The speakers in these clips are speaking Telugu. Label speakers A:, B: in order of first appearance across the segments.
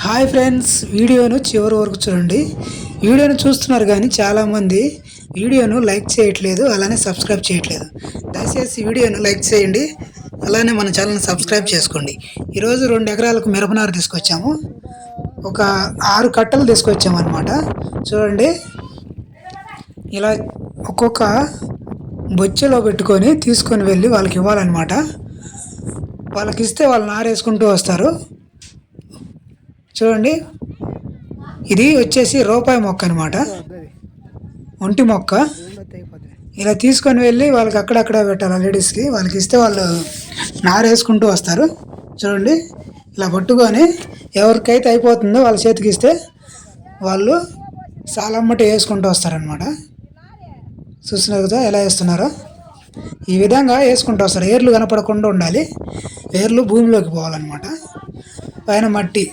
A: హాయ్ ఫ్రెండ్స్ వీడియోను చివరి వరకు చూడండి. వీడియోను చూస్తున్నారు కానీ చాలామంది వీడియోను లైక్ చేయట్లేదు అలానే సబ్స్క్రైబ్ చేయట్లేదు. దయచేసి వీడియోను లైక్ చేయండి అలానే మన ఛానల్ని సబ్స్క్రైబ్ చేసుకోండి. ఈరోజు రెండు ఎకరాలకు మిరపనారు తీసుకొచ్చాము. ఒక ఆరు కట్టలు తీసుకొచ్చాము అనమాట చూడండి. ఇలా ఒక్కొక్క బొచ్చెలో పెట్టుకొని తీసుకొని వెళ్ళి వాళ్ళకి ఇవ్వాలన్నమాట. వాళ్ళకి ఇస్తే వాళ్ళు నారేసుకుంటూ వస్తారు. చూడండి. ఇది వచ్చేసి రూపాయి మొక్క అనమాట ఒంటి మొక్క. ఇలా తీసుకొని వెళ్ళి వాళ్ళకి అక్కడక్కడ పెట్టాలి. లేడీస్కి వాళ్ళకి ఇస్తే వాళ్ళు నారేసుకుంటూ వస్తారు. చూడండి. ఇలా పట్టుకొని ఎవరికైతే అయిపోతుందో వాళ్ళ చేతికి ఇస్తే వాళ్ళు సాలమ్మటి వేసుకుంటూ వస్తారనమాట చూస్తున్నారు కదా ఎలా వేస్తున్నారో? ఈ విధంగా వేసుకుంటూ వస్తారు. ఏర్లు కనపడకుండా ఉండాలి. ఏర్లు భూమిలోకి పోవాలన్నమాట. పైన మట్టి.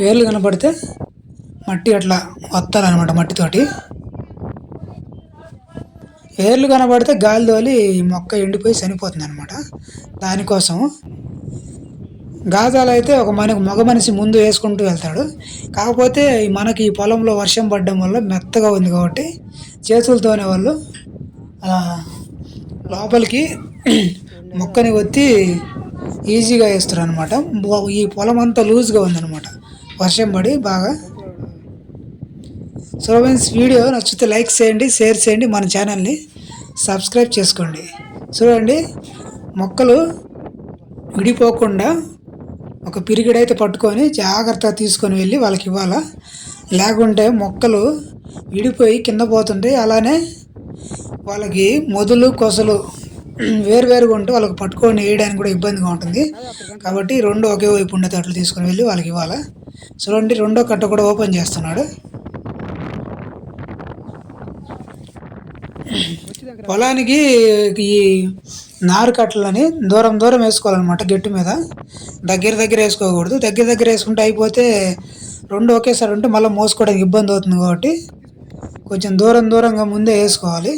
A: వేర్లు కనపడితే మట్టి అట్లా వత్తాలన్నమాట మట్టితోటి. వేర్లు కనబడితే గాలి తోలి మొక్క ఎండిపోయి చనిపోతుంది అనమాట దానికోసం గాజాలు అయితే ఒక మనకు మగ మనిషి ముందు వేసుకుంటూ వెళ్తాడు. కాకపోతే మనకి ఈ పొలంలో వర్షం పడడం వల్ల మెత్తగా ఉంది కాబట్టి చేతులతోనే వాళ్ళు లోపలికి మొక్కని ఒత్తి ఈజీగా వేస్తారు అనమాట ఈ పొలం అంతా లూజ్గా ఉందన్నమాట. వర్షం పడి బాగా. సో ఫ్రెండ్స్ వీడియో నచ్చితే లైక్ చేయండి షేర్ చేయండి మన ఛానల్ని సబ్స్క్రైబ్ చేసుకోండి. చూడండి మొక్కలు విడిపోకుండా ఒక పిరిగిడైతే పట్టుకొని జాగ్రత్తగా తీసుకొని వెళ్ళి వాళ్ళకి ఇవ్వాలా? లేకుంటే మొక్కలు విడిపోయి కింద పోతుంటే అలానే వాళ్ళకి మొదలు కొసలు వేరువేరుగా ఉంటే వాళ్ళకి పట్టుకొని వేయడానికి కూడా ఇబ్బందిగా ఉంటుంది. కాబట్టి రెండు ఒకే వైపు ఉండేటట్లు తీసుకొని వెళ్ళి వాళ్ళకి ఇవ్వాలా? చూడండి రెండో కట్ట కూడా ఓపెన్ చేస్తున్నాడు. పొలానికి ఈ నారు కట్టలని దూరం దూరం వేసుకోవాలన్నమాట గట్టు మీద. దగ్గర దగ్గర వేసుకోకూడదు. దగ్గర దగ్గర వేసుకుంటే అయిపోతే రెండు ఒకేసారి ఉంటే మళ్ళీ మోసుకోవడానికి ఇబ్బంది అవుతుంది కాబట్టి కొంచెం దూరం దూరంగా ముందే వేసుకోవాలి.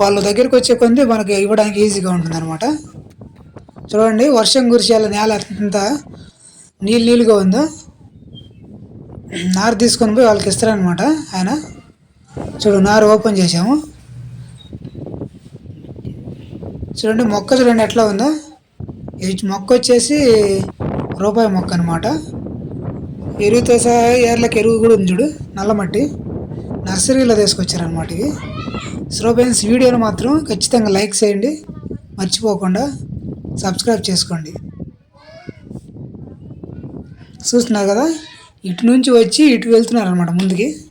A: వాళ్ళ దగ్గరికి వచ్చే కొంది మనకి ఇవ్వడానికి ఈజీగా ఉంటుంది అనమాట చూడండి వర్షం కురిసేయాల నేల ఎంత నీళ్ళు నీళ్ళుగా ఉందో. నారు తీసుకొని పోయి వాళ్ళకి ఇస్తారనమాట ఆయన. చూడు నారు ఓపెన్ చేసాము చూడండి మొక్క చూడండి ఎట్లా ఉందో. ఈ మొక్క వచ్చేసి రూపాయి మొక్క అనమాట ఎరువుతో సహా ఏర్లకు ఎరువు కూడా ఉంది చూడు నల్ల మట్టి. నర్సరీలో తీసుకొచ్చారనమాట ఇవి. సో ఫ్రెండ్స్ వీడియోని మాత్రం ఖచ్చితంగా లైక్ చేయండి. మర్చిపోకుండా సబ్స్క్రైబ్ చేసుకోండి. చూస్తున్నారు కదా? ఇటు నుంచి వచ్చి ఇటు వెళ్తున్నారు అనమాట ముందుకి.